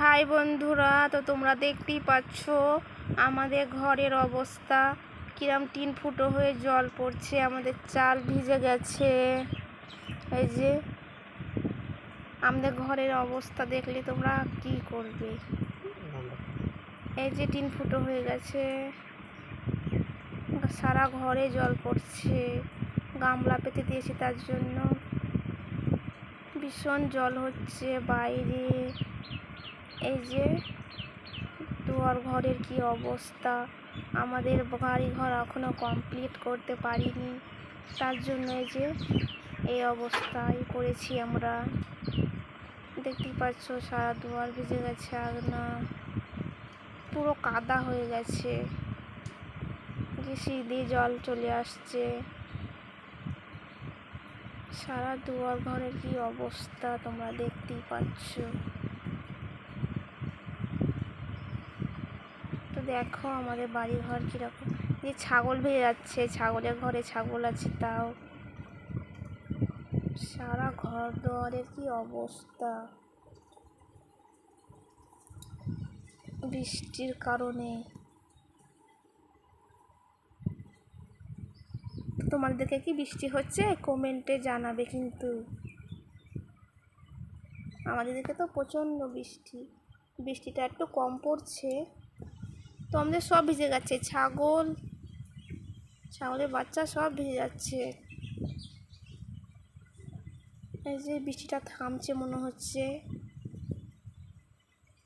High বন্ধুরা তো তোমরা দেখতেই পাচ্ছ আমাদের ঘরের অবস্থা। কিরম টিন ফুটো হয়ে জল পড়ছে আমাদের চাল ভিজে গেছে। এই যে আমাদের ঘরের অবস্থা দেখলে তোমরা কি করবে? এই যে টিন ফুটো হয়ে গেছে। সারা ঘরে জল পড়ছে গামলা পেতে দিয়েছি তার জন্য। ভীষণ জল হচ্ছে বাইরে। এই যে, দুয়ার ঘরের কি অবস্থা? আমাদের বাড়ি ঘর এখনও কমপ্লিট করতে পারিনি। তার জন্য এই যে, এই অবস্থায় করেছি আমরা। দেখতেই পাচ্ছ, সারা দুয়ার ভিজে গেছে আর না পুরো কাদা হয়ে গেছে। সিঁড়ি জল চলে আসছে। সারা দুয়ার ঘরের কি অবস্থা তোমরা দেখতেই পাচ্ছ তো দেখো আমাদের বাড়ি ঘর কীরকম। যে ছাগল ভেজে যাচ্ছে, ছাগলের ঘরে ছাগল আছে তাও। সারা ঘর দুয়ারের কি অবস্থা? বৃষ্টির কারণে। তোমাদেরকে কি বৃষ্টি হচ্ছে? কমেন্টে জানাবে কিন্তু। আমাদের দিকে তো প্রচণ্ড বৃষ্টি। বৃষ্টিটা একটু কম পড়ছে। তো আমাদের সব ভিজে যাচ্ছে ছাগল, ছাগলের বাচ্চা সব ভিজে যাচ্ছে। এই যে বৃষ্টিটা থামছে মনে হচ্ছে।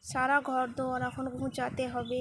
সারা ঘর দোয়ার এখন ঘুঁচাতে হবে।